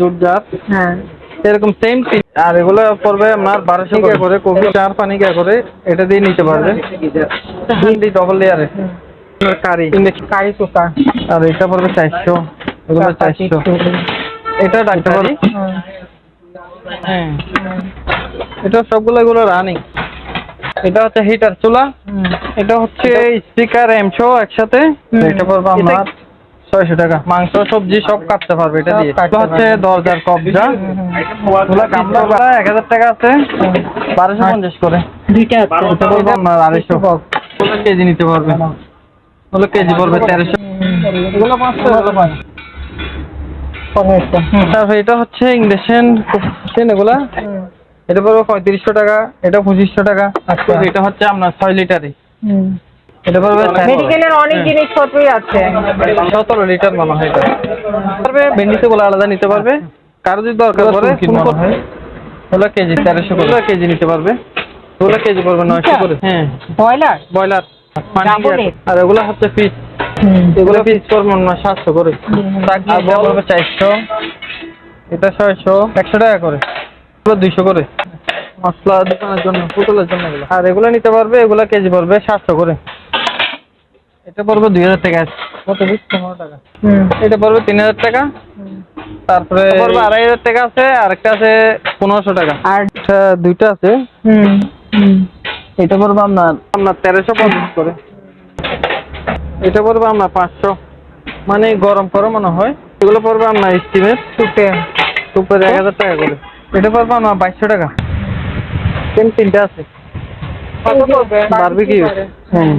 Jute jar হ্যাঁ। এরকম same আর এগুলো পড়বে আপনার বারোশো টাকা করে। চার পানি কে করে এটা দিয়ে নিতে পারবে। হান্ডি ডবল লেয়ারে কারি। কারি আর এটা পড়বে চারশো। এগুলো চারশো। এটা ডাকতে পারি হ্যাঁ। এটা সবগুলো এগুলো রানিং এটা হচ্ছে হিটার চুলা। এটা হচ্ছে স্পিকার এমশো একসাথে। এটা পড়বে আপনার ছয়শো টাকা। মাংস সবজি সব কাটতে পারবে এটা দিয়ে। হচ্ছে। দরজার কবজা। এক হাজার টাকা আছে। বারোশো পঞ্চাশ করে। আড়াইশো। কেজি নিতে পারবে। ওগুলো কেজি পড়বে তেরোশো। এগুলো পাঁচশো। এগুলো পাঁচ তারপর এটা হচ্ছে ইংলিশেন এগুলা। এটা পড়বে পঁয়ত্রিশশো টাকা এটা পঁচিশশো টাকা। আচ্ছা। এটা হচ্ছে আপনার ছয় লিটারই এটা পড়বে মেডিকেলের অনেক জিনিসপত্রই আছে। সতেরো লিটার মনে হয় এটা। পারবে? ভেন্ডিতে গুলো আলাদা নিতে পারবে। কারও যদি দরকার পড়ে ফোন করবে ওগুলো কেজি তেরোশো করে। কেজি নিতে পারবে। ওগুলো কেজি পড়বে নয়শো করে। হ্যাঁ ব্রয়লার? ব্রয়লার। আর এগুলো হচ্ছে পিস এগুলো পিস পড়বে মনে হয় সাতশো করে। আর বল? চারশো। এটা ছয়শো। একশো টাকা করে। দুইশো করে। মশলা দোকানের জন্য পুতুলের জন্য এগুলো। আর এগুলো নিতে পারবে এগুলো কেজি পড়বে সাতশো করে। এটা পড়বে দুই হাজার টাকা। কত বিশ পনেরো টাকা। এটা পড়বে তিন হাজার টাকা। তারপরে পড়বে আড়াই হাজার টাকা আছে আরেকটা আছে পনেরোশো টাকা। আর দুইটা আছে? এটা পড়বে আপনার আপনার তেরোশো পঞ্চাশ করে। এটা পড়বে আপনার পাঁচশো। মানে গরম করে মনে হয়। এগুলো পড়বে আপনার স্টিমের সুপে। সুপের এক হাজার টাকা করে। এটা আপনার বাইশশো টাকা। সেম তিনটা আছে। বারবিকিউ হ্যাঁ।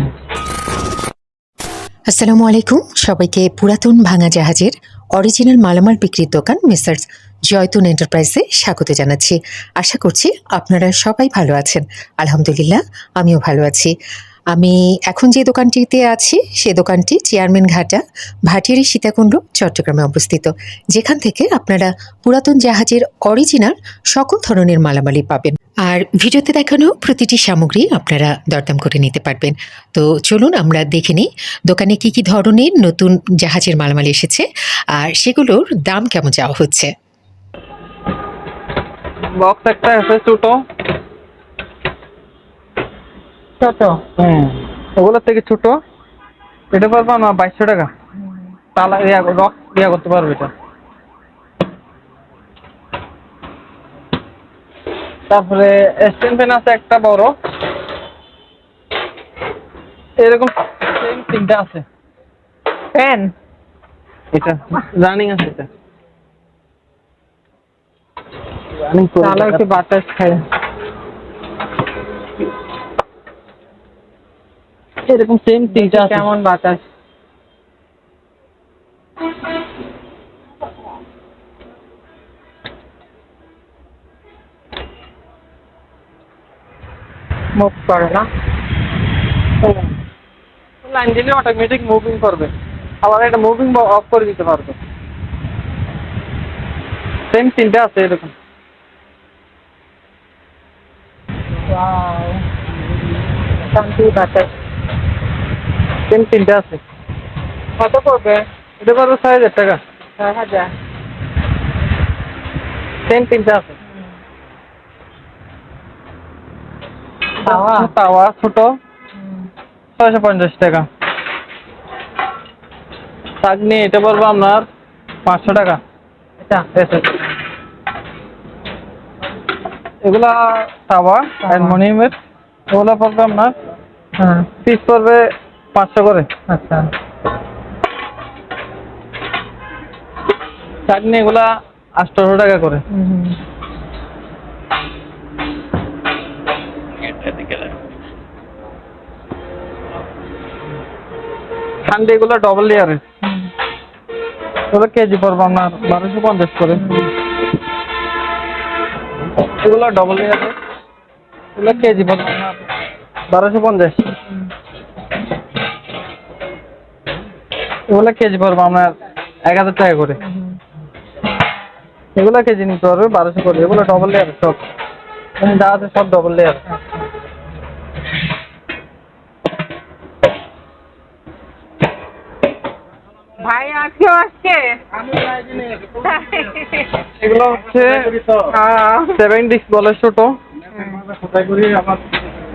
আসসালামু আলাইকুম সবাইকে পুরাতন ভাঙা জাহাজের অরিজিনাল মালামাল বিক্রির দোকান মিস্টার জয়তুন এন্টারপ্রাইজে স্বাগত জানাচ্ছি। আশা করছি আপনারা সবাই ভালো আছেন। আলহামদুলিল্লাহ আমিও ভালো আছি। আমি এখন যে দোকানটিতে আছি, সে দোকানটি চেয়ারম্যান ঘাটা, ভাটিয়ারি সীতাকুণ্ড, চট্টগ্রামে অবস্থিত। যেখান থেকে আপনারা পুরাতন জাহাজের অরিজিনাল সকল ধরনের মালামালি পাবেন। আর ভিডিওতে দেখানো প্রতিটি সামগ্রী আপনারা দরদাম করে নিতে পারবেন। তো চলুন আমরা দেখে নিই, দোকানে কি কি ধরনের নতুন জাহাজের মালামাল এসেছে, আর সেগুলোর দাম কেমন যাওয়া হচ্ছে? বক্স একটা আছে কত হুম। ওগুলোর থেকে ছোট। এটা পারব না বাইশশো টাকা? তালা ইয়া রক ইয়া করতে পারবে এটা। তারপরে স্ট্যান্ড ফ্যান আছে একটা বড়। এরকম তিনটা আছে। ফ্যান এটা রানিং আছে এটা। রানিং তাহলে একটু বাতাস খাই এরকম সেম তিনটা কেমন বাতাস। মুভ করে না। লাইন দিলে অটোমেটিক মুভিং করবে। আবার এটা মুভিং অফ করে দিতে পারবে। সেম তিনটা আছে এরকম। শান্তি বাতাস। সেম তিনটা আছে। কত পড়বে? এটা পারবে ছয় হাজার টাকা। ছয় হাজার। সেম তিনটা আছে। তাওয়া? ছোট। ছয়শো পঞ্চাশ টাকা। চাটনি এটা পড়বে আপনার পাঁচশো টাকা। এগুলা তাওয়া অ্যালমোনিয়ামের। এগুলা পড়বে আপনার হ্যাঁ। পিস পড়বে পাঁচশো করে। আচ্ছা। চাটনি এগুলা আটশোশো টাকা করে। হুম ঠান্ডা এগুলো ডবল লেয়ারের এগুলো কেজি পড়বে আপনার বারোশো পঞ্চাশ করে। এগুলো ডবল লেয়ারের এগুলো কেজি পড়বে আপনার বারোশো পঞ্চাশ। এগুলো কেজি পড়বে আপনার এক হাজার টাকা করে। এগুলো কেজি নিতে পারবে বারোশো করে। এগুলো ডবল লেয়ার সব। এখানে যা আছে সব ডবল লেয়ার ভাই আসছে? এগুলো হচ্ছে। সেভেন ডিস্ক বলে ছোট।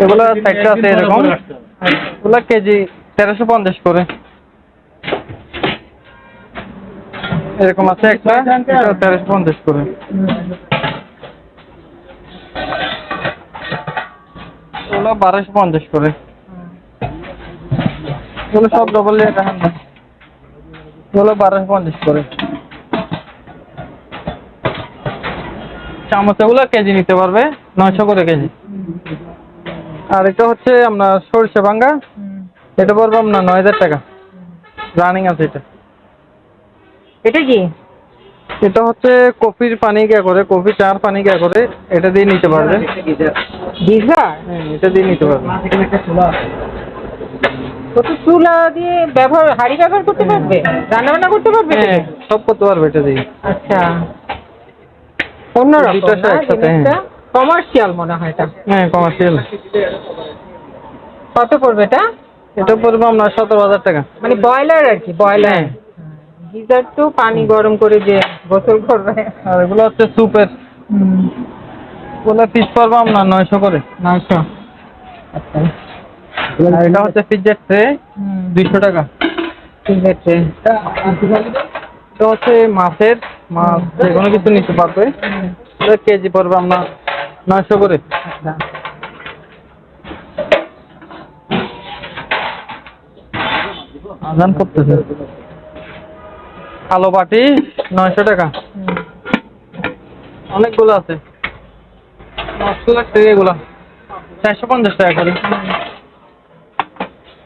এগুলো সাইডটা আছে এরকম। এগুলো কেজি তেরোশো পঞ্চাশ করে। এরকম আছে একটা তেরোশো পঞ্চাশ করে। এগুলো বারোশো পঞ্চাশ করে। এগুলো সব ডবল লেয়ার দেখান না। এগুলো বারোশো পঞ্চাশ করে। চামচ এগুলো কেজি নিতে পারবে, নয়শো করে কেজি। আর এটা হচ্ছে আপনার সরষে ভাঙ্গা, এটা পড়বে আপনার নয় হাজার টাকা। রানিং আছে এটা। এটা কি? এটা হচ্ছে কফির পানি কে করে কফি চার পানি কে করে এটা দিয়ে নিতে পারবে। গিজার হ্যাঁ এটা দিয়ে নিতে পারবে। ও তো চুলা দিয়ে ব্যবহার হাড়ি ব্যবহার করতে পারবে? রান্না বান্না করতে পারবে হ্যাঁ সব করতে পারবে এটা দিয়ে। আচ্ছা। অন্যরকম দুইটা না? একসাথে, হ্যাঁ। কমার্শিয়াল মনে হয় এটা। হ্যাঁ কমার্শিয়াল কত পড়বে এটা? এটা পড়বে আপনার সতেরো হাজার টাকা। মানে বয়লার আর কি বয়লার হ্যাঁ। গিজার তো পানি গরম করে যে গোসল করবে। আর এগুলো হচ্ছে স্যুপের ওগুলো পিস পড়বে আপনার নয়শো করে নয়শো। আচ্ছা। আর এটা হচ্ছে পিজ্জার ট্রে দুইশো টাকা। ঠিক আছে এটা হচ্ছে মাছের মাছ যে কোনো কিছু নিতে পারবে। কেজি পড়বে আপনার নয়শো করে। আচ্ছা। আজান করতেছে। কালো বাটি, নয়শো টাকা। অনেকগুলো আছে। মশলা ট্রে এগুলো। চারশো পঞ্চাশ টাকা করে।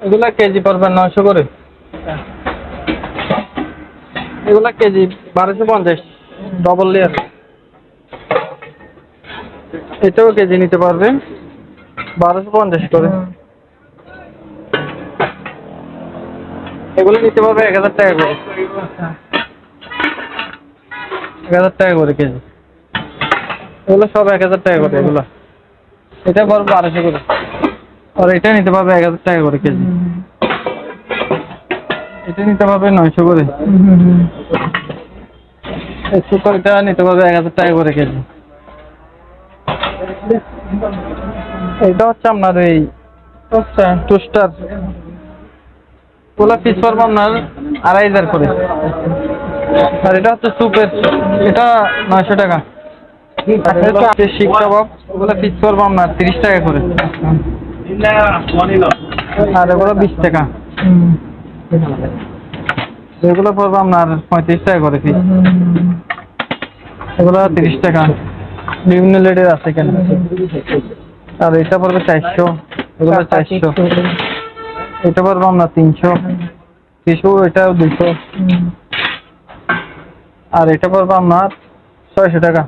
এগুলা কেজি পড়বে নয়শো করে। এগুলা কেজি বারোশো পঞ্চাশ। ডবল লেয়ার এটাও কেজি নিতে পারবেন বারোশো পঞ্চাশ করে। এগুলো নিতে পারবে এক হাজার টাকা করে। এক হাজার টাকা করে কেজি। এগুলো সব এক হাজার টাকা করে এগুলো। এটা পড়বে বারোশো করে। আর এটা নিতে পারবে এক হাজার টাকা করে কেজি। এটা নিতে পারবে নয়শো করে। সুপারটা নিতে পারবে এক হাজার টাকা করে কেজি। এটা হচ্ছে আপনার এই টোস্টার ওগুলো পিস পড়বে আপনার আড়াই হাজার করে। আর এটা হচ্ছে স্যুপের এটা নয়শো টাকা। আপনার তিরিশ টাকা করে। আর বিশ টাকা। এগুলো পঁয়ত্রিশ টাকা করে পিস এগুলো তিরিশ টাকা। বিভিন্ন লেডের আছে কেন আর এটা পড়বে চারশো। এগুলো চারশো। এটা পড়বে আপনার তিনশো। তিনশো এটা দুশো আর এটা পড়বে আপনার ছয়শো টাকা।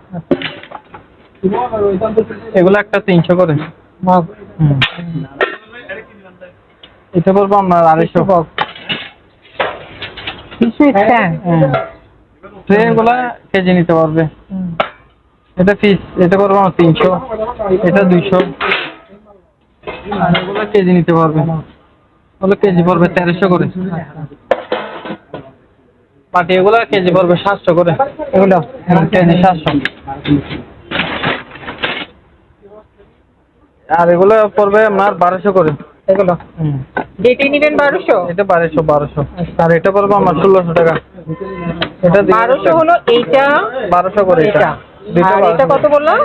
এগুলো একটা তিনশো করে। এটা পড়বে আপনার আড়াইশো। ট্রেনগুলা কেজি নিতে পারবে। এটা পিস এটা পড়বে আমার তিনশো। এটা দুইশো। আর এগুলো কেজি নিতে পারবে। ওগুলো কেজি পড়বে তেরোশো করে। বাটি এগুলো কেজি পড়বে সাতশো করে। এগুলো? হ্যাঁ, কেজি সাতশো। আর এগুলো পড়বে আপনার বারোশো করে। এগুলো। যেটি নিবেন বারোশো? এটা বারোশো বারোশো। আর এটা পড়বে আমার ষোলোশো টাকা। এটা বারোশো হলো এইটা। বারোশো করে এটা। আর এটা কত বললাম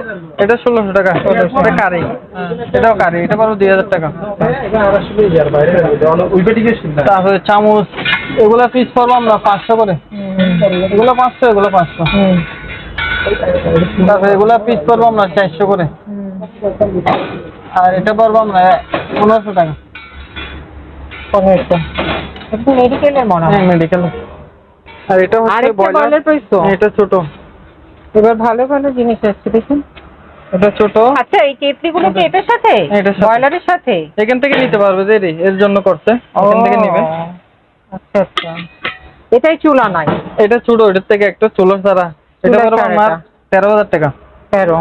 এটা ষোলোশো টাকা। এটা কারি। এটাও কারি। এটা পারো দুই হাজার টাকা। তারপরে চামচ। এগুলা পিস পড়ব আমরা পাঁচশো করে। এগুলো পাঁচশো এগুলো পাঁচশো। তারপরে এগুলা পিস আমরা চারশো করে। আর এটা পড়ব আমরা পনেরোশো টাকা। পনেরোশো। মেডিকেলের মনে হ্যাঁ হয় মেডিকেল আর এটা হচ্ছে এটা ছোট। এবার ভালো ভালো জিনিস আসছে দেখুন। এটা ছোট। আচ্ছা এই কেটলিগুলো কি এটার সাথে? এটার সাথে। ব্রয়লারের সাথে? এখান থেকে নিতে পারবে যে এর জন্য করছে। এখান থেকে নিবে। ও, আচ্ছা আচ্ছা। এটাই চুলা নাই? এটা ছোট এটার থেকে একটা চুলো ছাড়া এটা ছাড়া আমার। তেরো হাজার টাকা। তেরো।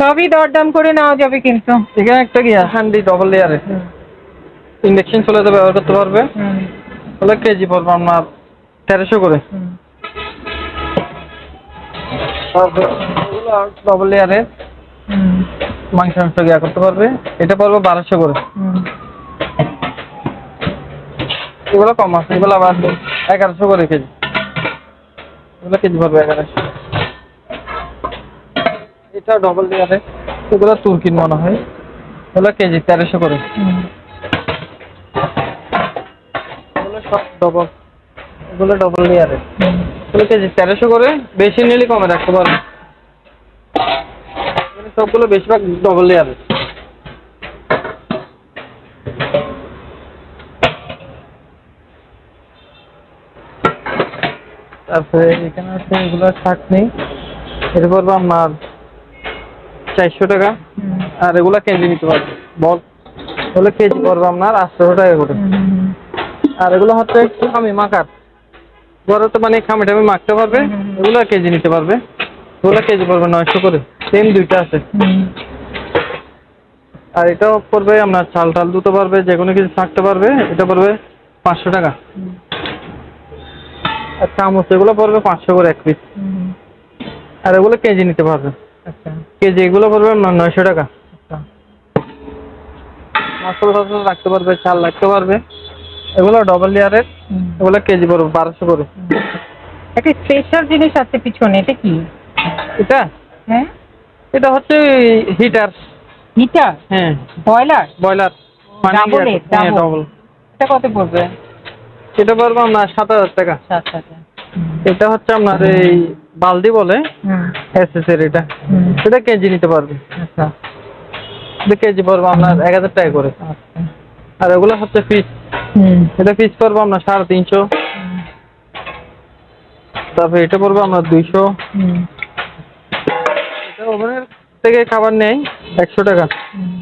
সবই দরদাম করে নেওয়া যাবে কিন্তু। এখানে একটা কি হ্যান্ডি ডবল লেয়ারে ইন্ডাকশন চুলাতে ব্যবহার করতে পারবে। তাহলে কেজি পড়বে আপনার তেরোশো করে। ডবল লেয়ারের মাংস মাংস ইয়া করতে পারবে। এটা পড়বে বারোশো করে। এগুলো কম আছে, এগুলো আবার এগারোশো করে কেজি। এগুলো কেজি পড়বে এগারোশো। এটা ডবল লেয়ারে এগুলো তুর্কির মনে হয়। এগুলো কেজি তেরোশো করে। এগুলো সব ডবল এগুলো ডবল লেয়ারে হুম। এগুলো কেজি তেরোশো করে বেশি নিলে কমে রাখতে পারবে। এগুলো সবগুলো বেশিরভাগ ডবল লেয়ারে তারপরে এখানে আছে এগুলো চাটনি। এটা পড়বে আপনার চারশো টাকা। আর এগুলো কেজি নিতে পারবে। বল এগুলো কেজি পড়বে আপনার আটশো টাকা করে। আর এগুলো হচ্ছে একটু খামি মাখার। ঘরে তো মানে খামি টামি মাখতে পারবে। এগুলো কেজি নিতে পারবে। ওগুলো কেজি পড়বে নয়শো করে। সেম দুইটা আছে। আর এটাও পড়বে আপনার চাল টাল দুটো পারবে যে কোনো কিছু থাকতে পারবে এটা পড়বে পাঁচশো টাকা। আর চামচ এগুলো পড়বে পাঁচশো করে এক পিস আর এগুলো কেজি নিতে পারবে। আচ্ছা। কেজি এগুলো পড়বে আপনার নয়শো টাকা। আচ্ছা। মশলা টসলা রাখতে পারবে চাল রাখতে পারবে। এগুলো ডবল লেয়ারের এগুলো কেজি পড়বে বারোশো করে একটা স্পেশাল জিনিস আছে পিছনে এটা কি? এটা? হ্যাঁ? এটা হচ্ছে হিটার হিটার হ্যাঁ। Boiler double। ডবল এটা কত পড়বে? এটা পড়বে আপনার সাত হাজার টাকা। সাত টাকা। এটা হচ্ছে আপনার এই বালদি বলে হুম। এসএস এর এটা এটা কেজি নিতে পারবে। আচ্ছা। কেজি পড়বে আপনার এক হাজার টাকা করে। আচ্ছা। আর এগুলো হচ্ছে পিস এটা পিস পড়বে আপনার সাড়ে তিনশো। তারপরে এটা পড়বে আপনার দুইশো। এটা ওভেনের থেকে খাবার নেই একশো টাকা। হুম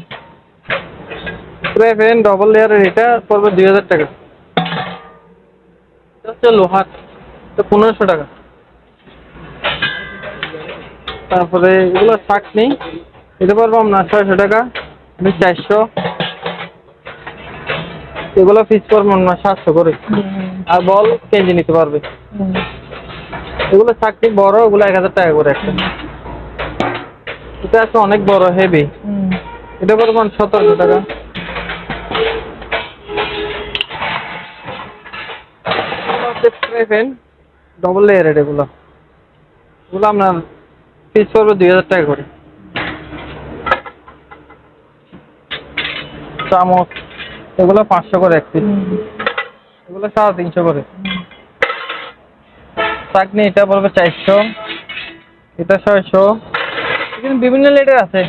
স্প্রে ফ্যান ডবল লেয়ারের এটা পড়বে দুই হাজার টাকা। এটা হচ্ছে লোহার এটা পনেরোশো টাকা। তারপরে এগুলো শাক নেই এটা পড়বে আপনার ছয়শো টাকা চারশো। এগুলো পিস পড়বে আপনার সাতশো করে আর বল কেজি নিতে পারবে। এগুলো চাকরি বড় ওগুলো এক হাজার টাকা করে একটা। এটা আছে অনেক বড় হেভি এটা পড়বে সতেরোশো টাকা। ডবল লেয়ারের এগুলো। এগুলো আপনার পিস পড়বে দুই হাজার টাকা করে। চামচ। এগুলো পাঁচশো করে এক পিস এগুলো সাড়ে তিনশো করে। চাকনি এটা পড়বে চারশো। এটা ছয়শো। এখানে বিভিন্ন লেটের আছে।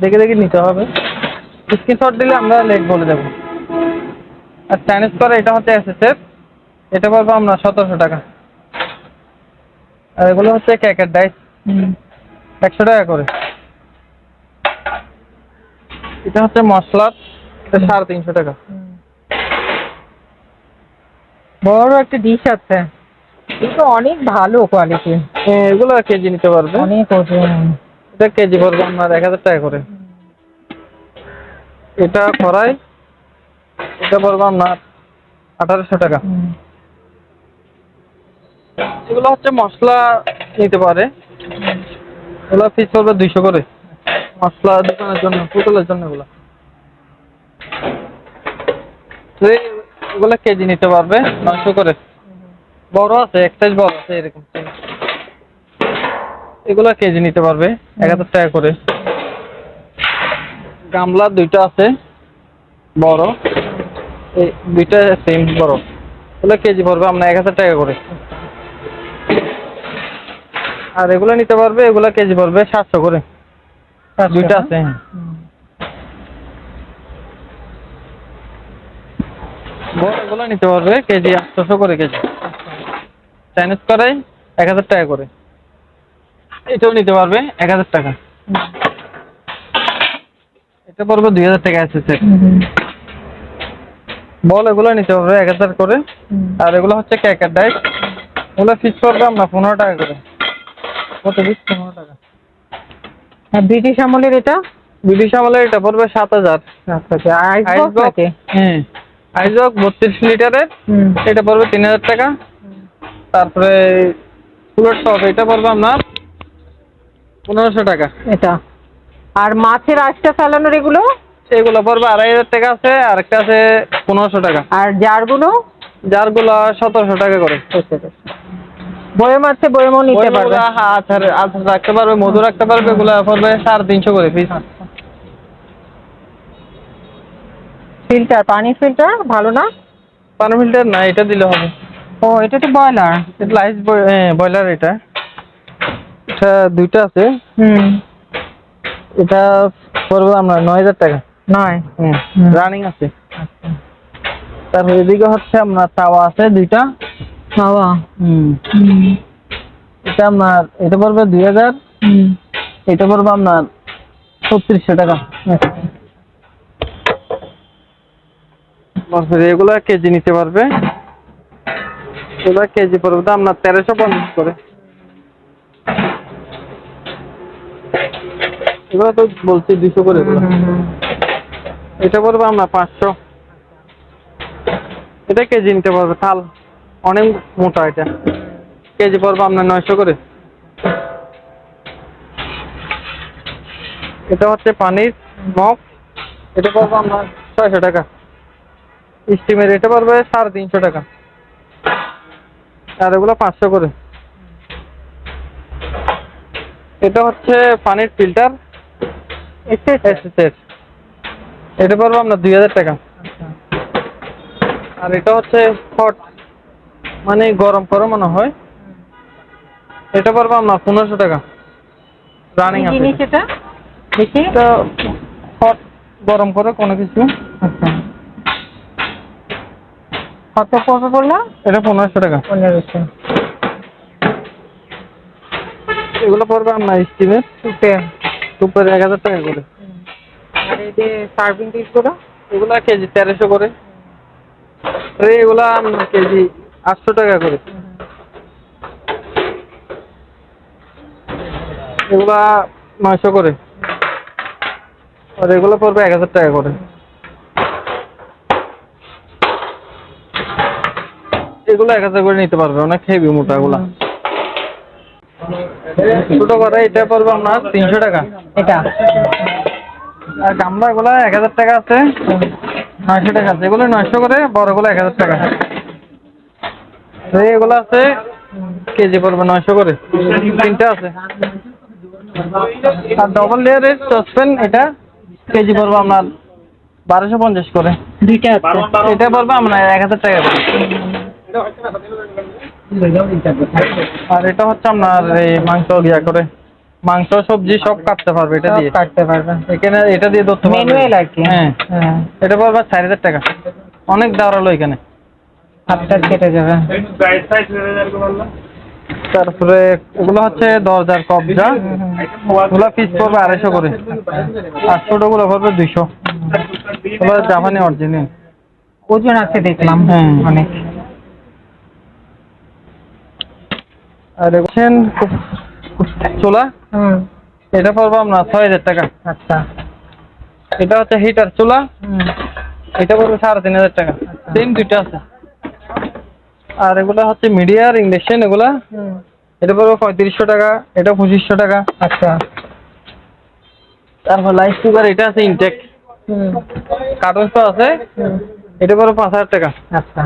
দেখে দেখে নিতে হবে। স্ক্রিনশট দিলে আমরা লেট বলে দেবো। আর চাইনিজ করে এটা হচ্ছে এসএসএফ এটা পড়বে আপনার সতেরোশো টাকা। আর এগুলো হচ্ছে কেকের ডাইস একশো টাকা করে। এটা হচ্ছে মশলা সাড়ে তিনশো টাকা। বড় একটা ডিশ আছে। এটা অনেক ভালো কোয়ালিটি এ, এগুলো কেজি নিতে পারবে। অনেক ওজন। এটা কেজি পড়বে আপনার এক হাজার টাকা করে। এটা কড়াই এটা পড়বে আপনার আঠারোশো টাকা। এগুলো হচ্ছে মশলা নিতে পারে। এগুলো পিস পড়বে দুইশো করে। মশলা দোকানের জন্য পুতুলের জন্য এগুলো। তো এগুলো কেজি নিতে পারবে? নয়শো করে? বড় আছে এক সাইজ বড় আছে এরকম। এগুলো কেজি নিতে পারবে এক হাজার টাকা করে। গামলা দুইটা আছে বড়। এই দুইটা সেম বড়। এগুলো কেজি পড়বে আপনার এক হাজার টাকা করে। আর এগুলো নিতে পারবে এগুলো কেজি পড়বে সাতশো করে। দুইটা আছে হুম। বড় এগুলো নিতে পারবে কেজি আটশোশো করে কেজি। চাইনিজ এক হাজার টাকা করে। এটাও নিতে পারবে এক হাজার টাকা। এটা পড়বে দুই হাজার টাকা আছে বল এগুলো নিতে পারবে এক হাজার করে। আর এগুলো হচ্ছে কেকের ডাইস এগুলো ফিক্স করবে আমরা পনেরো টাকা করে। কত পিস পনেরো টাকা। আর ব্রিটিশ আমলের এটা? ব্রিটিশ আমলের এটা পড়বে সাত হাজার। আচ্ছা আইস বক্স হ্যাঁ। আইজক বত্রিশ লিটারের এটা পড়বে তিন হাজার টাকা। তারপরে ফুলের টপ এটা পড়বে আপনার পনেরোশো টাকা। এটা। আর মাছের আঁশটা ফেলানোর এগুলো? এগুলো পড়বে আড়াই হাজার টাকা আছে আর একটা আছে পনেরোশো টাকা। আর জারগুলো? যারগুলো সতেরোশো টাকা করে। বয়ম আছে বয়মও নিতে পারবে। আচার আচার রাখতে পারবে মধু রাখতে পারবে এগুলো পড়বে সাড়ে তিনশো করে পিস। ফিল্টার পানি ফিল্টার ভালো না? পানি ফিল্টার না এটা দিলে হবে। ও এটা তো বয়লার এটা লাইস ব্রয়লার এটা। এটা দুইটা আছে। হুম। এটা পড়বে আপনার নয় হাজার টাকা। নয়? হুম। রানিং আছে। তারপর এদিকে হচ্ছে আপনার তাওয়া আছে দুইটা। হাওয়া হুম। এটা আপনার এটা পড়বে দুই হাজার। হুম। এটা পড়বে আপনার ছত্রিশশো টাকা। তারপরে এগুলো কেজি নিতে পারবে। এগুলো কেজি পড়বে আপনার তেরোশো পঞ্চাশ করে। এগুলো তো বলছি দুশো করে এগুলো। এটা পড়বে আপনার পাঁচশো। এটা কেজি নিতে পারবে থাল। অনেক মোটা এটা। কেজি পড়বে আপনার নয়শো করে। এটা হচ্ছে পানির মগ। এটা পড়বে আপনার ছয়শো টাকা। স্টিমের এটা পড়বে সাড়ে তিনশো টাকা। আর এগুলো পাঁচশো করে। এটা হচ্ছে পানির ফিল্টার। এটা পড়বে আপনার দুই হাজার টাকা। আর এটা হচ্ছে হট মানে গরম করে মনে হয়। এটা পড়বে আপনার পনেরোশো টাকা। রানিং আছে। জিনিস এটা? হট গরম করে কোনো কিছু। আচ্ছা। কত পড়বে বললাম এটা পনেরোশো টাকা। পনেরোশো। এগুলো পড়বে আপনার স্টিমের এক হাজার টাকা করে। আর এই যে সার্ভিং ডিশগুলো? এগুলো কেজি তেরোশো করে। আর এগুলা আপনার কেজি আটশো টাকা করে। এগুলা নয়শো করে। আর এগুলো পড়বে এক হাজার টাকা করে। এগুলো এক হাজার করে নিতে পারবে অনেক হেভি মোটা এগুলা ছোট করে এটা পড়বে আপনার তিনশো টাকা। এটা? আর গামলা এক হাজার টাকা আছে নয়শো টাকা আছে। এগুলো নয়শো করে বড়গুলো এক হাজার টাকা। এগুলো আছে কেজি পড়বে নয়শো করে। তিনটা আছে। আর ডবল লেয়ারের সসপ্যান এটা কেজি পড়বে আপনার বারোশো পঞ্চাশ করে। দুইটা এটা পড়বে আপনার এক হাজার টাকা করে। আর এটা হচ্ছে আপনার এই মাংস ইয়া করে। মাংস সবজি সব কাটতে পারবে এটা দিয়ে। কাটতে পারবেন এখানে এটা দিয়ে ধরতে পারবে। ম্যানুয়াল আর হ্যাঁ। হ্যাঁ। এটা পড়বে চার হাজার টাকা। অনেক দাঁড়াল এখানে। হাতটা কেটে যাবে। তারপরে এগুলো হচ্ছে দরজার কবজা। ওগুলো পিস পড়বে আড়াইশো করে। আর ছোটোগুলো পড়বে দুইশো। ওগুলো জাপানি অরিজিনাল ওজন আছে দেখলাম হ্যাঁ। অনেক। আর দেখছেন চোলা? হুম। এটা পড়বে আপনার ছয় হাজার টাকা। আচ্ছা। এটা হচ্ছে হিটার চুলা। হুম। এটা পড়বে সাড়ে তিন হাজার টাকা। সেম দুইটা আছে। আর এগুলো হচ্ছে মিডিয়ার ইন্ডাকশন এগুলা। হুম। এটা পড়বে পঁয়ত্রিশশো টাকা এটা পঁচিশশো টাকা। আচ্ছা। তারপর লাইফ কুকার এটা আছে ইনটেক হুম। কার্টুন তো আছে। হুম। এটা পড়বে পাঁচ হাজার টাকা। আচ্ছা।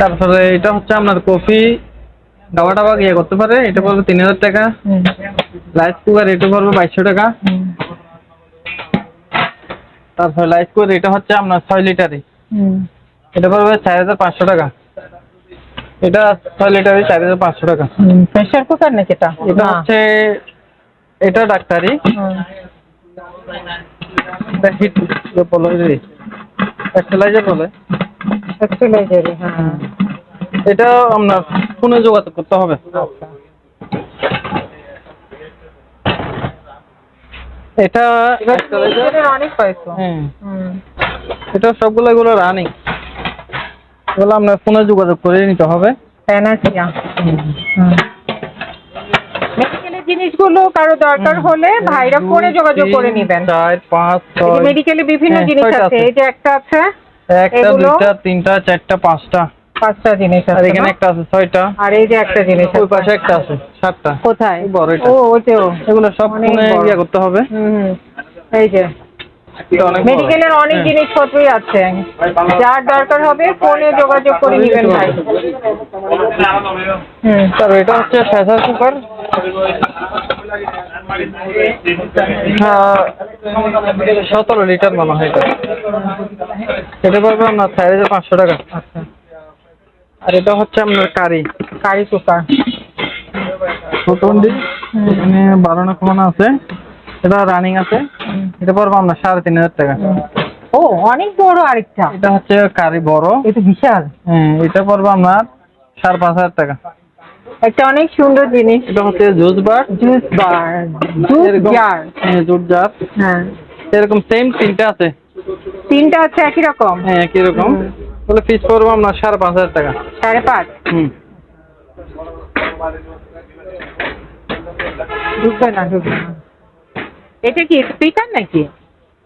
তারপরে এটা হচ্ছে আপনার কফি ডাবা ডাবা ইয়ে করতে পারে এটা পড়বে তিন হাজার টাকা লাইস কুকার এটা পড়বে বাইশশো টাকা। তারপর লাইস কুকার এটা হচ্ছে আপনার ছয় লিটারে। হুম। এটা পড়বে চার হাজার পাঁচশো টাকা। এটা ছয় লিটারে চার হাজার পাঁচশো টাকা। প্রেসার কুকার নাকি এটা? এটা হচ্ছে এটা ডাক্তারি। এটা হিট বলে হ্যাঁ। এটা আপনার ফোনে যোগাযোগ করতে হবে। এটা অনেক পাইছো হ্যাঁ। এটা সবগুলো এগুলো রানিং এগুলো আপনার ফোনে যোগাযোগ করে নিতে হবে। প্যানাসিয়া মেডিকেলের জিনিসগুলো কারও দরকার হলে ভাইরা ফোনে যোগাযোগ করে নেবেন। চার পাঁচ ছয় মেডিকেলে বিভিন্ন হ্যাঁ, জিনিস আছে। এই যে একটা আছে একটা? দুইটা তিনটা চারটা পাঁচটা। পাঁচটা জিনিস আর আছে এখানে একটা আছে ছয়টা। আর এই যে একটা জিনিস ওই পাশে একটা আছে সাতটা। কোথায়? বড় এটা। ও ওইটাও। এগুলো সব বড়। ইয়ে করতে হবে। হুম। এই যে। মেডিকেলের অনেক হ্যাঁ। জিনিসপত্রই আছে। যার দরকার হবে ফোনে যোগাযোগ করে নেবেন ভাই। হুম। তারপর এটা হচ্ছে প্রেসার কুকার। সতেরো লিটার মনে হয় এটা। এটা পড়বে আপনার হাজার পাঁচশো টাকা। আচ্ছা। আর এটা হচ্ছে আপনার কারি কারি ছোটন্ডি এখানে বারো না কমানো আছে। এটা রানিং আছে। এটা পড়বে আপনার সাড়ে তিন হাজার টাকা। ও অনেক বড় আরেকটা। এটা হচ্ছে কারি বড়। এটা বিশাল। হ্যাঁ এটা পড়বে আপনার সাড়ে পাঁচ হাজার টাকা। একটা অনেক সুন্দর জিনিস। এটা হচ্ছে juice bar. Juice bar. Juice jar হ্যাঁ জুস জার হ্যাঁ। এরকম সেম তিনটা আছে। তিনটা আছে একই রকম। হ্যাঁ কীরকম বলে পিস পড়ব আপনার সাড়ে পাঁচ হাজার টাকা। সাড়ে পাঁচ? হুম। ঢুকবে না ঢুকবে না। এটা কি স্পিকার নাকি?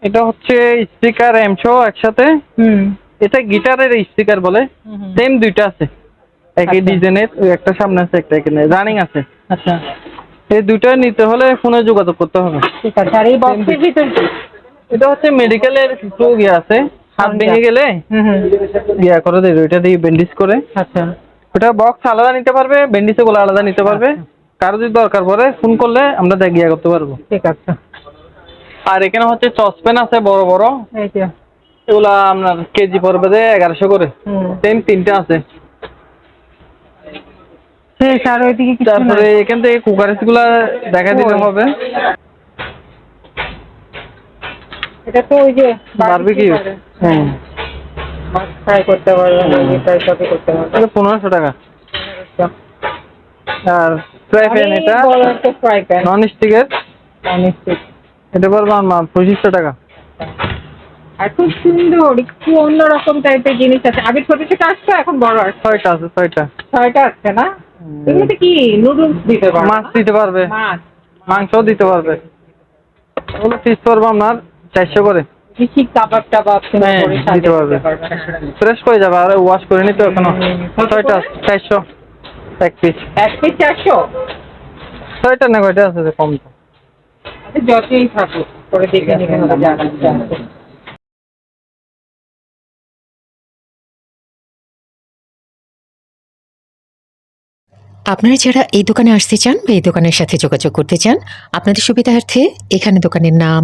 এটা হচ্ছে স্পিকার এমশো একসাথে। হুম। এটা গিটারের স্পিকার বলে। সেম দুইটা আছে। একই আচ্ছা। ডিজাইনের একটা সামনে আছে একটা এখানে। রানিং আছে। আচ্ছা। এই দুইটা নিতে হলে ফোনে যোগাযোগ করতে হবে। ঠিক আছে আর এই বক্সের ভিতর এটা হচ্ছে মেডিকেলের কিছু ইয়ে আছে। হাত ভেঙে গেলে? ইয়া করে দেয় ওইটা দিয়ে ব্যান্ডেজ করে। আচ্ছা। ওটা বক্স আলাদা নিতে পারবে ব্যান্ডেজে গুলো আলাদা নিতে পারবে। কারও যদি দরকার পড়ে ফোন করলে আমরা দেখ ইয়া করতে পারব। ঠিক আছে। আর এখানে হচ্ছে চসপেন আছে বড় বড়। এগুলা আপনার কেজি পড়বে যে এগারোশো করে। সেম তিনটা আছে। তারপরে এখান থেকে কুকারেসগুলা দেখা দিতে হবে। এটা তো ওই যে বারবিকিউ হ্যাঁ। মাছ ফ্রাই করতে মুরগি ফ্রাই সবই করতে এটা পনেরোশো টাকা। আর ফ্রাই প্যান এটা? ফ্রাই প্যান নন স্টিকের অনেস্টিক এটা পড়বে আমার পঁচিশশো টাকা। আর খুব সুন্দর একটু অন্যরকম টাইপের জিনিস আছে। আগে ছোট ছোট আসতো এখন বড় আসছে। ছয়টা আছে ছয়টা। ছয়টা আসছে না? এগুলোতে কি নুডলস দিতে পারবে মাছ দিতে পারবে। মাছ। মাংসও দিতে পারবে। ওগুলো পিস পড়বে আপনার চারশো করে? বেশি কাবাব টাবাব তুমি হ্যাঁ, করে দিতে পারবে। ফ্রেশ করে যাবে আর ওয়াশ করে নিতে এখনও। ছয়টা চারশো। এক পিস এক পিস চারশো? ছয়টা না কয়টা আছে কম তো? যতই থাকুক করে দেখে নেবেন আপনারা যারা এই দোকানে আসতে চান বা এই দোকানের সাথে যোগাযোগ করতে চান আপনাদের সুবিধার্থে এখানে দোকানের নাম